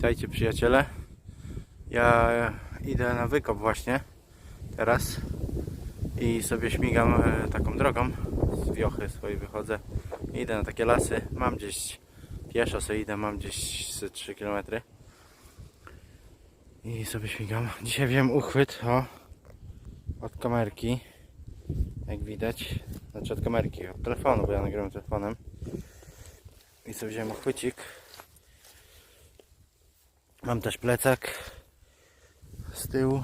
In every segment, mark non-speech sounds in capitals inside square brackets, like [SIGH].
Witajcie przyjaciele. Ja idę na wykop właśnie teraz i sobie śmigam e, taką drogą z wiochy swojej wychodzę. Idę na takie lasy. Mam gdzieś pieszo sobie idę, mam gdzieś z 3 km. I sobie śmigam. Dzisiaj wziąłem uchwyt o, od kamerki. Jak widać. Znaczy od kamerki, od telefonu, bo ja nagrywam telefonem. I sobie wziąłem uchwycik. Mam też plecak z tyłu.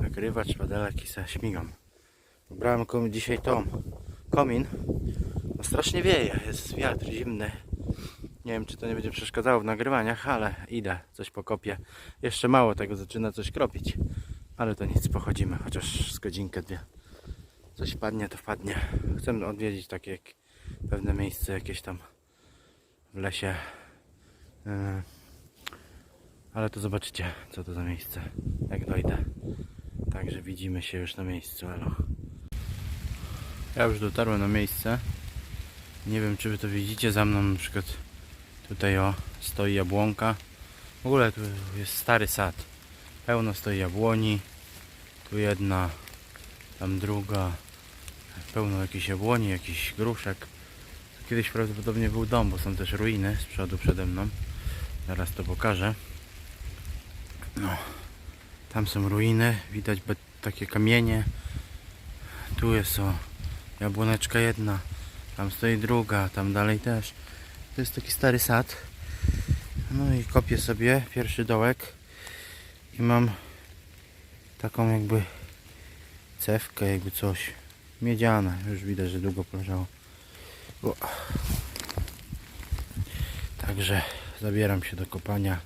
Nagrywacz, padelek i se śmigam. Brałem kom- dzisiaj tom komin. No strasznie wieje, jest wiatr zimny. Nie wiem czy to nie będzie przeszkadzało w nagrywaniach, ale idę, coś pokopię. Jeszcze mało tego, zaczyna coś kropić. Ale to nic, pochodzimy, chociaż z godzinkę, dwie. Coś padnie, to wpadnie. Chcę odwiedzić takie pewne miejsce jakieś tam w lesie. Yy, Ale to zobaczycie, co to za miejsce, jak dojdę. Także widzimy się już na miejscu, elo. Ja już dotarłem na miejsce. Nie wiem, czy wy to widzicie za mną, na przykład tutaj o, stoi jabłonka. W ogóle tu jest stary sad. Pełno stoi jabłoni. Tu jedna, tam druga. Pełno jakichś jabłoni, jakichś gruszek. Kiedyś prawdopodobnie był dom, bo są też ruiny z przodu przede mną. Zaraz to pokażę. No, tam są ruiny, widać takie kamienie. Tu jest o jabłoneczka jedna, tam stoi druga, tam dalej też. To jest taki stary sad. No i kopię sobie pierwszy dołek i mam taką jakby cewkę, jakby coś miedziane. Już widać, że długo leżało. O. Także zabieram się do kopania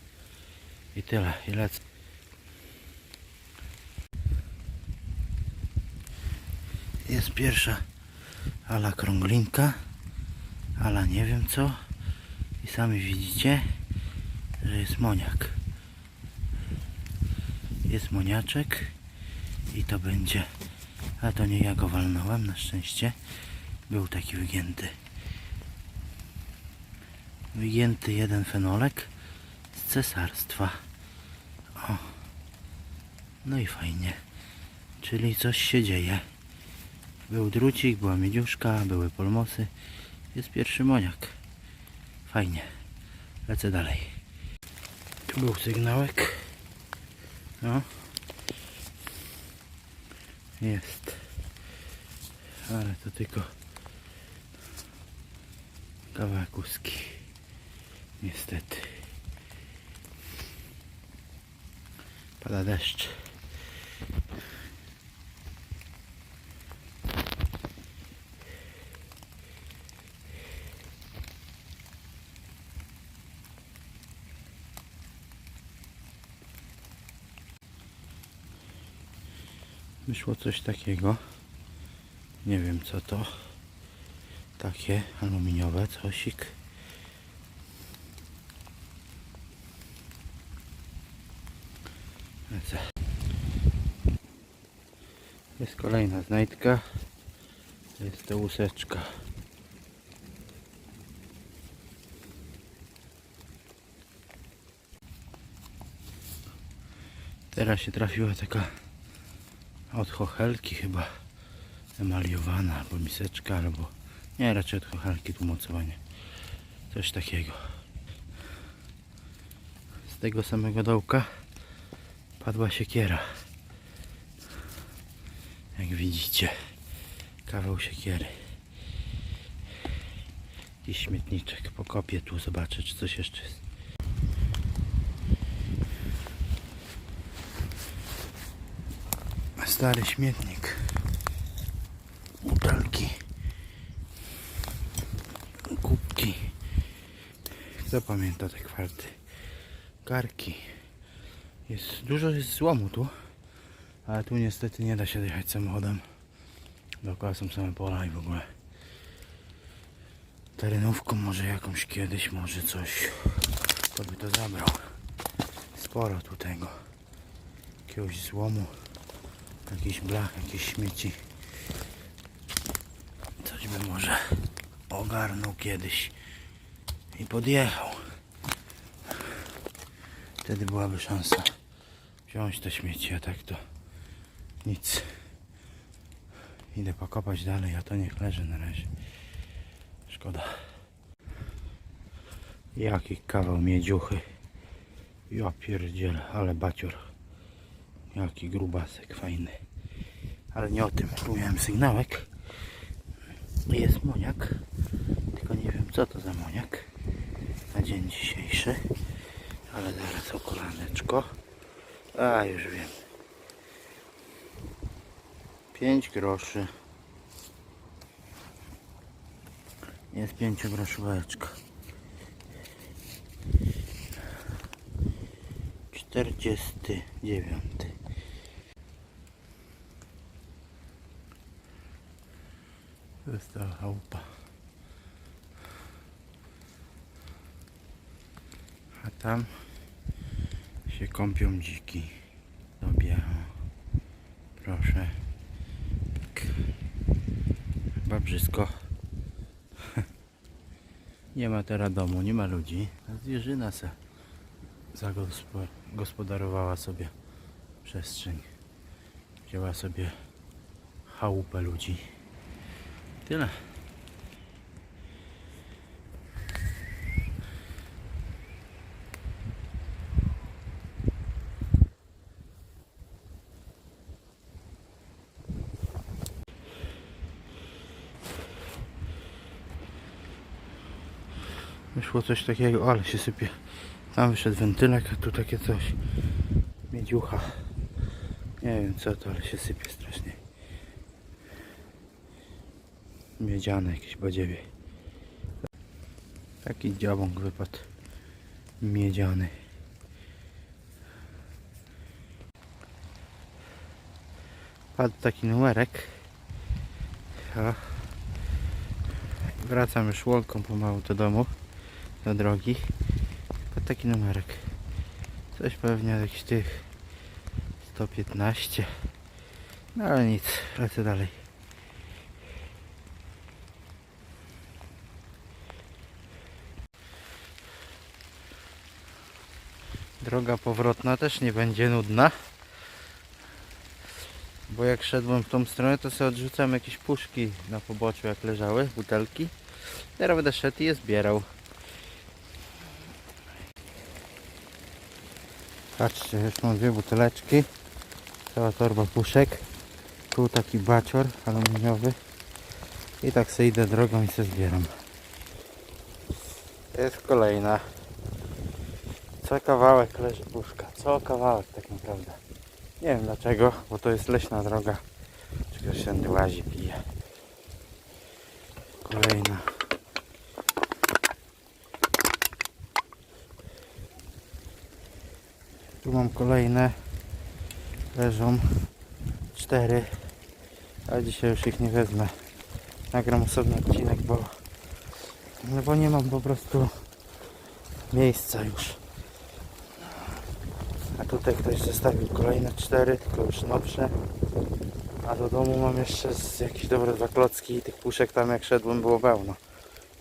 i tyle, i lecę. Jest pierwsza ala krąglinka, ala nie wiem co. I sami widzicie, że jest moniak. Jest moniaczek i to będzie, a to nie ja go walnąłem na szczęście. Był taki wygięty. Wygięty jeden fenolek z cesarstwa. O. No i fajnie. Czyli coś się dzieje. Był drucik, była miedziuszka, były polmosy. Jest pierwszy moniak. Fajnie. Lecę dalej. Tu był sygnałek. No. Jest. Ale to tylko kawałek łuski. Niestety. Pada deszcz. Wyszło coś takiego. Nie wiem co to. Takie aluminiowe cosik. Jest kolejna znajdka. To jest to łuseczka. Teraz się trafiła taka od chochelki chyba emaliowana albo miseczka albo nie raczej od chochelki tłumaczenie coś takiego z tego samego dołka padła siekiera. Jak widzicie kawał siekiery. I śmietniczek. Pokopię tu zobaczę czy coś jeszcze jest. Stary śmietnik. Butelki. Kubki. Kto pamięta te kwarty? Karki jest dużo jest złomu tu ale tu niestety nie da się dojechać samochodem. Dookoła są same pola i w ogóle terenówką może jakąś kiedyś może coś. To by to zabrał? Sporo tu tego jakiegoś złomu jakiś blach, jakieś śmieci. Coś by może ogarnął kiedyś i podjechał. Wtedy byłaby szansa wziąć te śmieci, a tak to nic. Idę pokopać dalej, a to niech leży na razie. Szkoda. Jaki kawał miedziuchy. Ja pierdzielę, ale bacior. Jaki grubasek fajny. Ale nie o tym. Tu sygnałek. Jest moniak. Tylko nie wiem co to za moniak. Na dzień dzisiejszy. Ale zaraz o kolaneczko. A już wiem. 5 groszy. Jest 5 groszóweczka. 49. To jest ta chałupa. A tam się kąpią dziki. Sobie. o. Proszę. Tak. Chyba wszystko. [LAUGHS] Nie ma teraz domu, nie ma ludzi. A zwierzyna se zagospodarowała sobie przestrzeń. Wzięła sobie chałupę ludzi. Tyle. Wyszło coś takiego, ale się sypie. Tam wyszedł wentylek, a tu takie coś. Miedziucha. Nie wiem co to, ale się sypie strasznie. Miedziane jakieś badziewie. Taki dziabąk wypadł. Miedziany. Padł taki numerek. O. Wracam już łąką pomału do domu. Do drogi. Padł taki numerek. Coś pewnie jakiś tych 115. No ale nic, lecę dalej. Droga powrotna też nie będzie nudna. Bo jak szedłem w tą stronę, to sobie odrzucałem jakieś puszki na poboczu, jak leżały, butelki. Teraz będę szedł i je zbierał. Patrzcie, już mam dwie buteleczki. Cała torba puszek. Tu taki bacior aluminiowy. I tak sobie idę drogą i sobie zbieram. Jest kolejna. Co kawałek leży puszka. Co kawałek tak naprawdę. Nie wiem dlaczego, bo to jest leśna droga. Czy ktoś tędy łazi, pije. Kolejna. Tu mam kolejne. Leżą cztery. A dzisiaj już ich nie wezmę. Nagram osobny odcinek, bo no bo nie mam po prostu miejsca już. A tutaj ktoś zostawił kolejne cztery, tylko już nowsze. A do domu mam jeszcze jakieś dobre dwa klocki i tych puszek tam jak szedłem było pełno.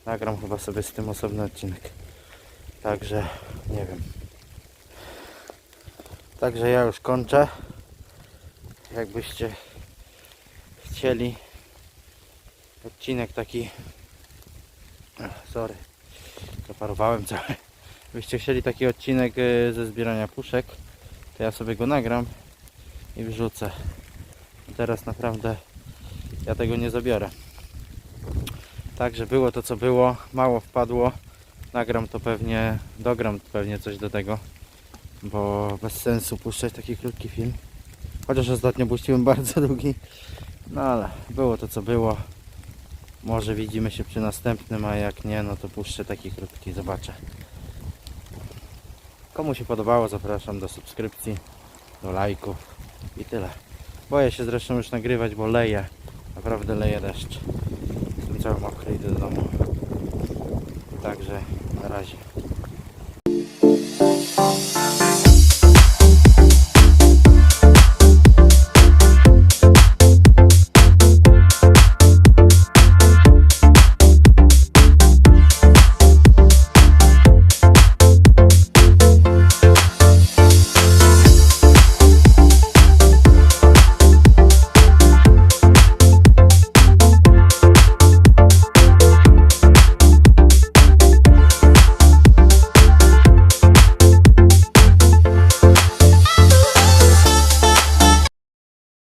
Nagram chyba sobie z tym osobny odcinek. Także nie wiem. Także ja już kończę. Jakbyście chcieli odcinek taki sorry zaparowałem cały. Jakbyście chcieli taki odcinek e, ze zbierania puszek to ja sobie go nagram i wrzucę. Teraz naprawdę ja tego nie zabiorę. Także było to co było. Mało wpadło. Nagram to pewnie dogram pewnie coś do tego bo bez sensu puszczać taki krótki film chociaż ostatnio puściłem [LAUGHS] bardzo długi no ale było to co było może widzimy się przy następnym, a jak nie, no to puszczę taki krótki, zobaczę. Komu się podobało, zapraszam do subskrypcji, do lajków i tyle. Boję się zresztą już nagrywać, bo leje. Naprawdę leje deszcz. Jestem cały mokry, idę do domu. Także na razie.